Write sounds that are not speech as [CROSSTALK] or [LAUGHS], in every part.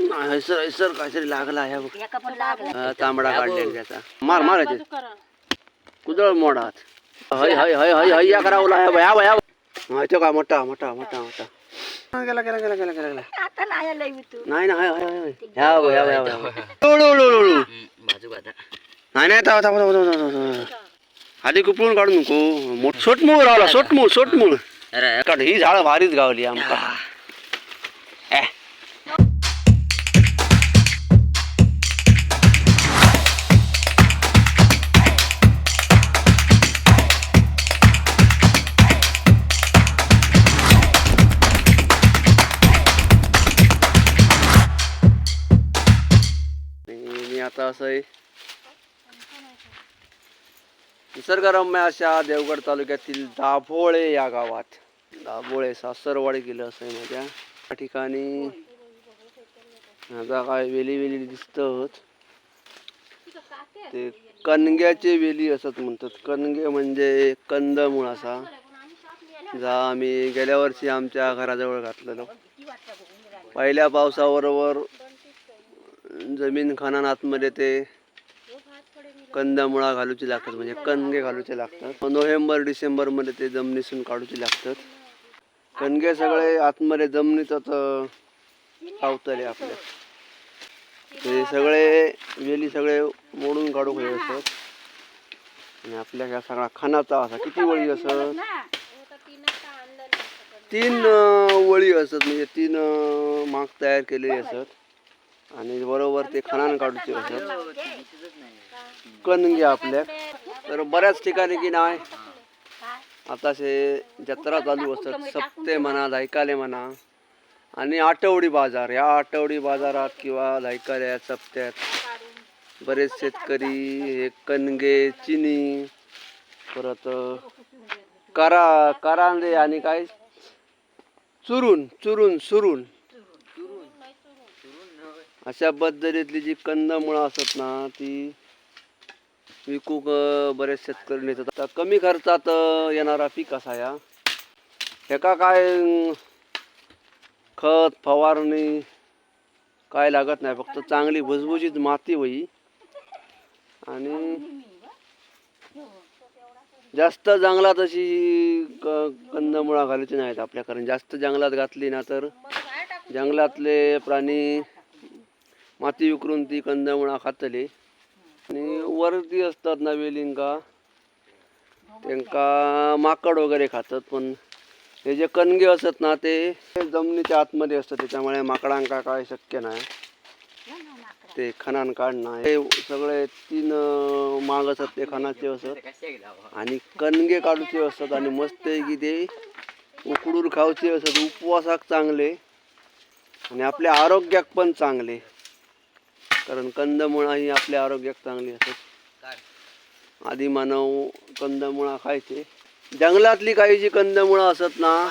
नाही, हैसर हैसर काहीतरी लागला आहे बघ. एका पण लागला हा, तांबडा काढलेला त्याचा. मार मार कुदळ मोडात हय हय हय हय हय या करा ओला या बया हा काय मोठा मोठा मोठा मोठा. हा, गेला गेला गेला गेला गेला गेला. आता नाही आलंय मी तू. नाही ना हय हय हय. ह्या बघ ह्या बघ, ह्या बघ, ह्या बघ. ओळू, ओळू, ओळू, ओळू. बाजू बाजा नाही नाही थांब थांब थांब थांब, थांब, थांब. खाली कुपळून काढू नको. मोठ सोटमूळ रावला सोटमूळ सोटमूळ. अरे. काढ ही झाडं भारीच गावली आमका. आता असं आहे निसर्गरम्य अशा देवगड तालुक्यातील दाभोळे या गावात. दाभोळे सासरवाडी गेलं असं आहे माझ्या. या ठिकाणी आता काय वेली वेली दिसत ते कणग्याचे वेली असत म्हणतात. कणगे म्हणजे कंदमूळ असा. जा आम्ही गेल्या वर्षी आमच्या घराजवळ घातलेलो. पहिल्या पावसाबरोबर जमीन खानान आतमध्ये ते कंदमुळा घालूचे लागतात म्हणजे कणगे घालूचे लागतात. नोव्हेंबर डिसेंबरमध्ये ते जमिनीसून काढूचे लागतात. कणगे सगळे आतमध्ये जमिनीतच पावतले आपल्या ते सगळे वेली सगळे मोडून काढू हे असत आणि आपल्या ह्या सगळा खानाचा असा किती वळी असत तीन वळी असत म्हणजे तीन माग तयार केलेली असत आणि बरोबर ते खणान काढूचे असत कणगे आपल्या. तर बऱ्याच ठिकाणी की नाही आता असे जत्रा चालू असतात. सप्ते म्हणा लायकाले म्हणा. आणि आठवडी बाजार. या आठवडी बाजारात किंवा लायकाल्या सप्त्यात बरेच शेतकरी हे कणगे चिनी परत करा करांदे आणि काय? चुरून चुरून सुरून. अशा पद्धतीतली जी कंदमुळं असत ना ती विकूक बरेच शेतकरी नेतात. आता कमी खर्चात येणारा पीक असा या. ह्याका काय खत फवारणी काय लागत नाही फक्त चांगली भुसभुशीत माती होई. आणि जास्त जंगलात अशी क कंदमुळा घालायची नाहीत आपल्या कारण जास्त जंगलात घातली ना तर जंगलातले प्राणी माती विकरून ती कंदमुळा खातले. आणि वरती असतात ना वेलिंगा. त्यांका माकड वगैरे खातात पण हे जे कणगे असत ना ते जमिनीच्या आतमध्ये असतात त्याच्यामुळे माकडांका काय शक्य नाही. ते खणान काढणं हे सगळे तीन माग असतात ते खणाचे असत आणि कणगे काढूचे असतात आणि मस्त आहे की ते उकडून खावचे असत उपवासाक चांगले. आणि आपल्या आरोग्याक पण चांगले. कारण कंदमुळा ही आपल्या आरोग्याक चांगली असत. आधी मानव कंदमुळा खायचे. जंगलातली काही जी कंदमुळं असत ना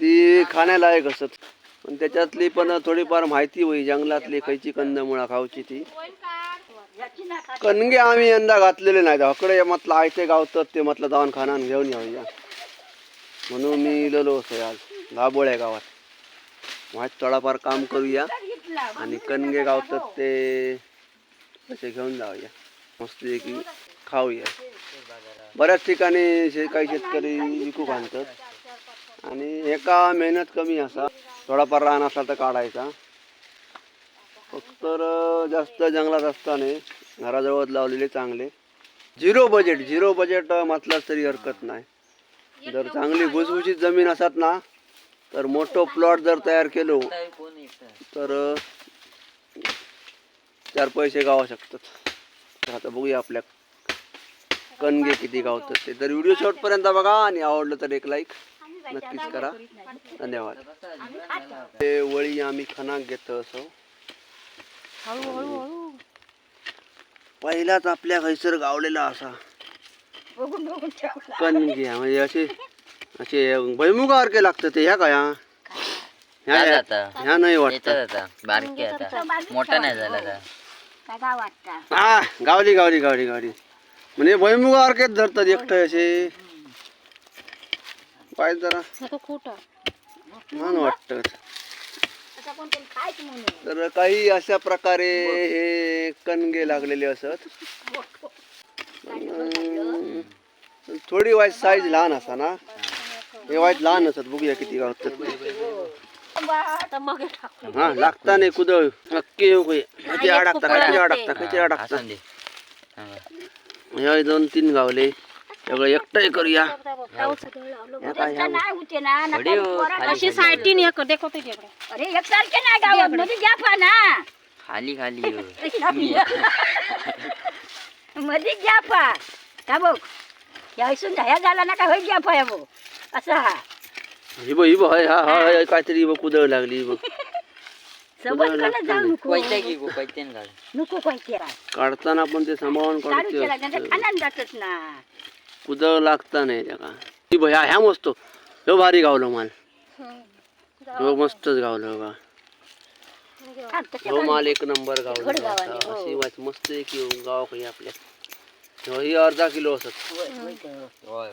ती खाण्यालायक असत. पण त्याच्यातली पण थोडीफार माहिती होई जंगलातली खयची कंदमुळा खाऊची ती. कणगे आम्ही यंदा घातलेले नाहीत. हकडे म्हटलं आयते गावतात ते म्हटलं जाऊन खानान घेऊन येऊया. म्हणून मी इलेलो असं आज. दाबोळ्या गावात. माहीत थोडाफार काम करूया. आणि कणगे गावतात ते तसे घेऊन जाऊया. मस्त की खाऊया. बऱ्याच ठिकाणी शे काही शेतकरी विकू आणतात आणि एका मेहनत कमी असा. थोडाफार रान असला तर काढायचा. फक्त जास्त जंगलात असताना घराजवळ लावलेले चांगले. झिरो बजेट झिरो बजेट म्हटलं तरी हरकत नाही. जर चांगली भुसभुशीत जमीन असत ना तर मोठं प्लॉट जर तयार केलो तर चार पैसे गावा शकतात. तर आता बघूया आपल्या कणगे किती गावतात ते. तर व्हिडिओ शेवटपर्यंत बघा आणि आवडलं तर एक लाईक नक्कीच करा. धन्यवाद. हे वळी आम्ही खणाक घेतो असो. पहिलाच आपल्या खैसर गावलेला असा. कणगे म्हणजे असे असे भैमुगासारखे लागतं ते ह्या काय हा? ह्या काय ह्या- आता? ह्या नाही वाटत. येतात आता बारके आता. मोठा नाही झाला आता. काय गाव वाटता? हा गावली गावली गावली गावली. म्हणजे भैमुगासारखेच धरतात एकटं असे. पाय जरा. खोट. छान वाटत. आता कोणतरी खायच म्हणून? तर काही अशा प्रकारे हे कणगे लागलेले असत. अं, थोडी वाईट साईज लहान असा ना. हे वाईट लहान असत बघूया किती गावतात. आता मग हे टाकू. हा लागता नाही कुदळ. नक्की येऊ किती अडकता किती अडकता किती अडकता. हे दोन तीन गावले. सगळं एकटंही करूया. हो, अशी खाली. साईटीन एक देखो ते अरे एकसारखे नाही गावात मध्ये घ्या पा ना खाली खाली हो. मध्ये घ्या पा का बघ? या झाला ना का होय घ्या पा बघ. असा ही. बघ ही बघ हाय, हा हा हाय, काहीतरी ही बघ कुदळ लागली. ही बघ सबत कडे जाऊ नको गो नको काढताना पण ते सांभाळून काढते जातच ना. कुदळ लागता नाही त्याका ही बघ ह्या ह्या मस्त. ह्यो भारी गावलो माल. ह्यो मस्तच गावलो बघा हा, ह्यो माल एक नंबर गावलो घड गावाने. हो. अशी वाच मस्त आहे की गाव काही आपल्या. ह्यो ही अर्धा किलो असत. होय. होय.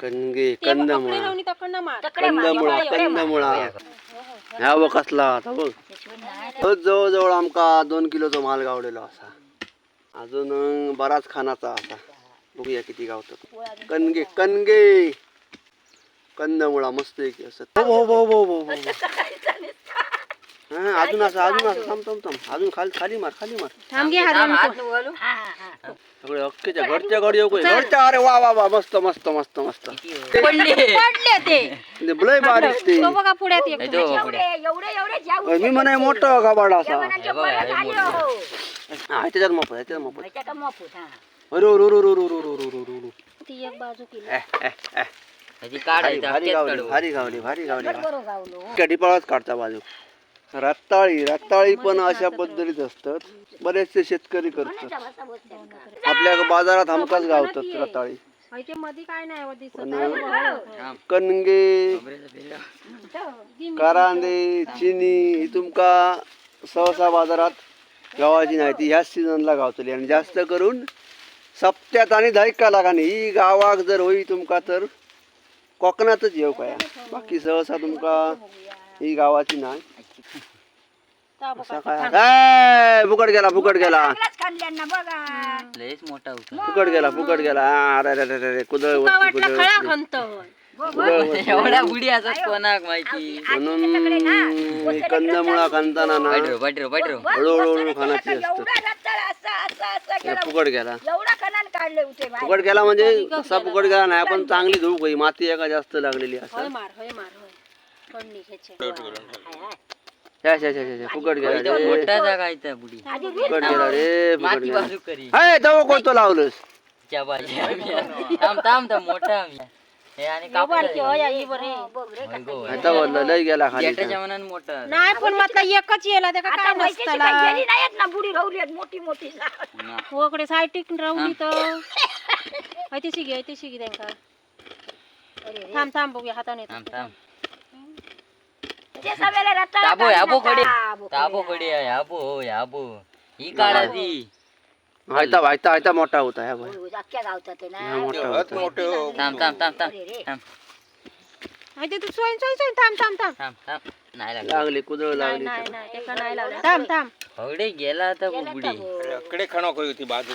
कणगे कंदमुळा. कंदमुळा कंदमुळा. ह्या बघ कसला. आता बघ. तो जवळजवळ आमका दोन किलोचा माल गावलेला असा. अजून बराच खानाचा असा. बघूया किती गावतात कणगे कणगे. कंदमुळा मस्त आहे की असं. हो हो हो हो हो हा अजून असं अजून असं थांब थांब थांब. अजून खाली खाली मार खाली मार. हा हा सगळे अख्खेच्या घरच्या घरी येऊ काही. घरच्या अरे वा वा वा मस्त मस्त मस्त मस्त. पडले. ते. लय बारीक ते. एवढे एवढे एवढे जाऊ मी म्हणे मोठं गाबाड असा. हो हा त्याच्यात मप त्याच्यात मप. माहिती का मपूत हा. अरे रो रो रो रो रो रो रो रो रो रो. ती एक बाजू केली. भारी गावली. भारी गावली भारी गावली बरोबर गावलो. कढीपाळाच काढता बाजू. रताळी रताळी पण अशा पद्धतीत असतात. बरेचसे शेतकरी करतात. आपल्या बाजारात हमखास गावतात रताळी मध्ये काय नाही हो कणगे करांदे चिनी ही तुमका सहसा बाजारात गावाची नाही. ती ह्याच सीझनला गावतली. आणि जास्त करून सप्त्यात आणि धायका लागाने ही गावाक जर होई तुमका तर कोकणातच येऊ काय बाकी सहसा तुमका ही गावाची नाही ए, फुकट गेला फुकट गेला. चांगलाच खाल्ल्यांना बघा. लयच मोठा होता फुकट गेला फुकट गेला. अरे अरे अरे अरे कुदळ कुदळ. एवढा बुडी असत कोणाक माहिती? म्हणून कंदमुळा खाताना ना बैठरो बैठरो बैठरो हळूहळू हळू खाण्याची असतं एवढा रताळ असा असा असा केला. फुकट गेला. एवढा कणान काढले होते बाहेर. फुकट गेला म्हणजे कसा फुकट गेला नाही. आपण चांगली धुवू काही माती एका जास्त लागलेली असं मार होय मार. होय कडणी घ्यायचे छ्या, छ्या, छ्या, छ्या, छ्या, फुकट गेला इथं रे मोठा जागा इथं बुडी. फुकट गेला रे फुकट माती गेला बाजू करी. हाय दवा कोणतो लावलंस? च्या बाजी थांब थांब थांब मोठा आम्ही. हे आणि कापूर आता बोललं लय गेला खाली जेठाच्या मनान मोठा नाही पण म्हटलं एकच येला त्या आता काय माहितीची नसतं काही गेली नाहीत ना बुडी राहुली आहेत मोठी मोठी. वकडे सायटिक राहुली तर. ऐतिशी घे ऐतिशी घे त्यांका थांब थांब बघूया हाताने. थांब थांब. ते ताबो याबो. कडे ताबो कडे याबो याबो. ही काढा ती आयता आयता आयता मोठा होता ह्या ते ना. हा, मोठा होता. थांब थांब थांब थांब थांब. तू थांब थांब थांब. थांब थांब. नाही लागलं. लागली कुदळ नाही लागली थांब थांब. हवडे गेला तर बुडी कडे खाणं करू होती बाजू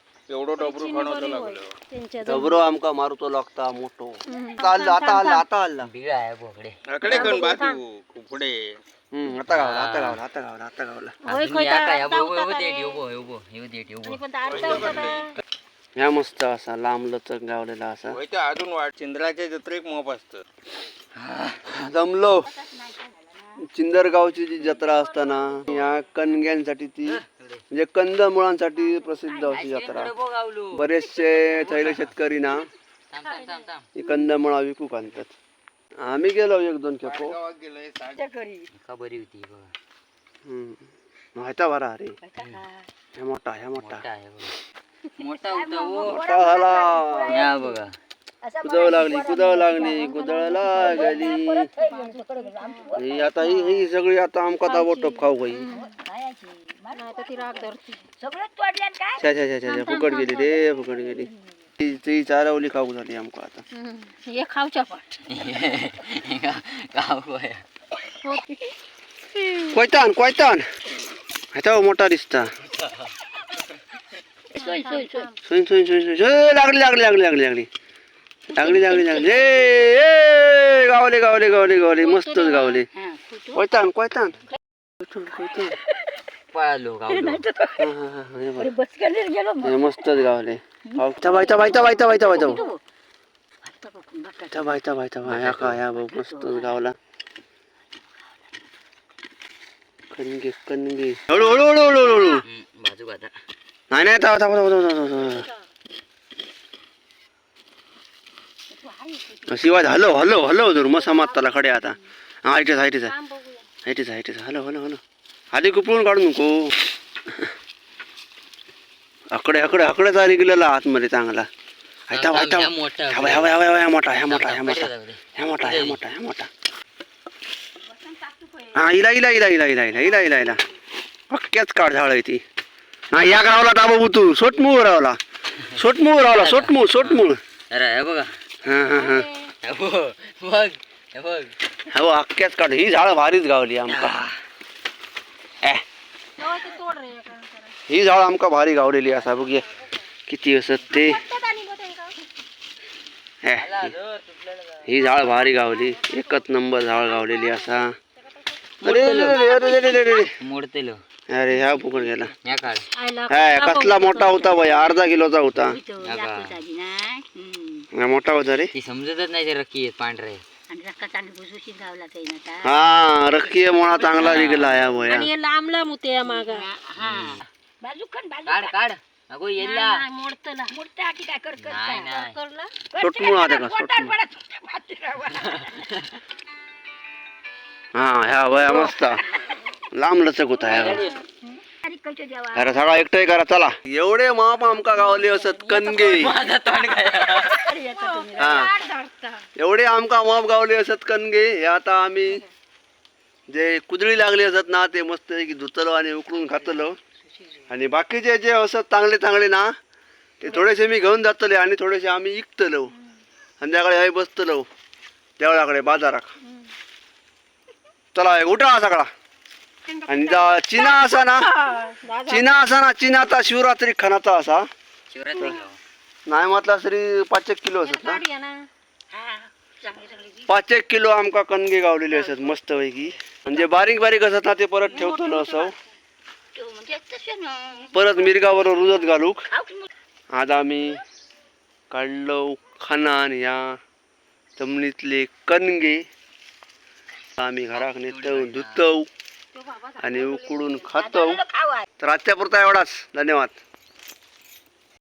एवढं डबरू खाणं लागलं. त्यांच्या डबरो आमका मारुतो लागता मोठो. आता आला आता आला आता आला. बिळा आहे बोकडे अकडे कण बाजू पुढे हम्म, आता गावला आता गावला आता गावला आता गावला. होय अजून या पण होता का? ह्या मस्त असा लांब लचक गावलेला असा. होय अजून वाट चिंद्राच्या जत्रेक मोप असतं. जमलो. चिंदरगावची जी जत्रा असताना या कणग्यांसाठी ती म्हणजे कंद मुळांसाठी प्रसिद्ध अशी जत्रा बरेचसे थैले शेतकरी ना कंद मुळा विकू आणतात आम्ही गेलो एक दोन खेपो. बरी होती माहिता बरा अरे. हे मोठा हे मोठा. मोठा झाला. बघा. कुदळ लागली कुदळ लागली कुदळ लागली. आता ही ही सगळी आता आमका ताबो टप खाऊ गई फुकट गेली रे फुकट गेली. ती चारवली खाऊ झाली आमका आता. हे खाऊच्या पाट कोयतान कोयतान. ह्याचा मोठा दिसता. सोय सोय सोय सोय सोय लागली लागली लागली लागली लागली. लागली लागली लागली ए, ए गावले गावले गावले गावले. मस्तच गावले. हा, कुठं? कोयतान कोयतान. पळालो गावलो. हा, हा, हा, हा, हे बघ. गेलो. हे मस्तच गावले. बायता ह्या का ह्या बघ मस्तच गावला. कणगे कणगे. हळू हळू हळू हळू हळू. हळू बाजू आता नाही नाही थांब थांब थांब थांब थांब थांब. शिवाय हलो हलो हलो जर मसा मारताला खडे आता. हा हायटेच हायटेच आहे. Hi tech hi tech hello hello hello. आधी कुपळून काढू नको. अकडे अकडे अकडे चाली गेलेला आतमध्ये चांगला. हायता हायता ह्या मोठा ह्या मोठा ह्या मोठा ह्या मोठा. ह्या मोठा ह्या मोठा ह्या मोठा. हा इला इला इला इला इला इला इला इला इला. पक्क्याच काढ झाड आहे ती. हा या रावला दाबा तू सोटमूळ रावला सोटमूळ रावला सोटमूळ सोटमूळ अरे हे बघा. हा हा हा हे बघ. बघ हे बघ हो अख्ख्याच काढ ही झाडं भारीच गावली आमका. ए. ही झाडं आमका भारी गावलेली असा बघूया किती असत ते. बघ ही झाड. भारी गावली. एकच नंबर झाड गावलेली असा. अरे. मोडतेलो. ह्या फुकट गेला. कसला मोठा होता बाई अर्धा किलोचा होता. मोठा होता रे ती समजतच नाही ते रक्की आहेत पांढरे. आणि रक्का चांगली भुसभुशीत गावला काही ना आता. हा रक्की मोळा चांगला निघला या आणि हे लांब लांब होते या मागा. हा. बाजू खण बाजू काढ काढ. अगो येल्ला. मोडतला मोडता की काय कर कर नाही काय? नाही. करला सोटमूळ आता का पोटात सोटमूळ पडत होत्या भाजीरावा. हा ह्या वया मस्त. लांब लचक होता ह्या? अरे सगळा एकटं करा चला. एवढे माप आमका गावले असत [LAUGHS] तुम्ही. हा. एवढे आमका माप गावले असत कणगे. हे आता आम्ही जे कुदळी लागली असत ना ते मस्त की धुतलो आणि उकळून खातलो. आणि बाकीचे जे असत चांगले चांगले ना ते थोडेसे मी घेऊन जातले आणि थोडेसे आम्ही इकतलो. संध्याकाळी हय बसतलो. देवळाकडे बाजाराक चला उठा सगळा. आणि जा- चिना असा ना. चिना असा ना चिना आता शिवरात्री खानाचा असा. शिवरात्री नाही म्हटला तरी पाच एक किलो असत ना. हा. पाच एक किलो आमका कणगे गावलेले असत मस्त पैकी. म्हणजे बारीक बारीक असत ना ते परत ठेवतो असं. तो म्हणजे तसे ना. परत मिरगावर रुजत घालूक. आज आम्ही काढलो खानान ह्या जमनीतले कणगे. आम्ही घराक नेतो धुतव आणि उकडून खातो. तर आजच्या पुरता एवढाच. धन्यवाद.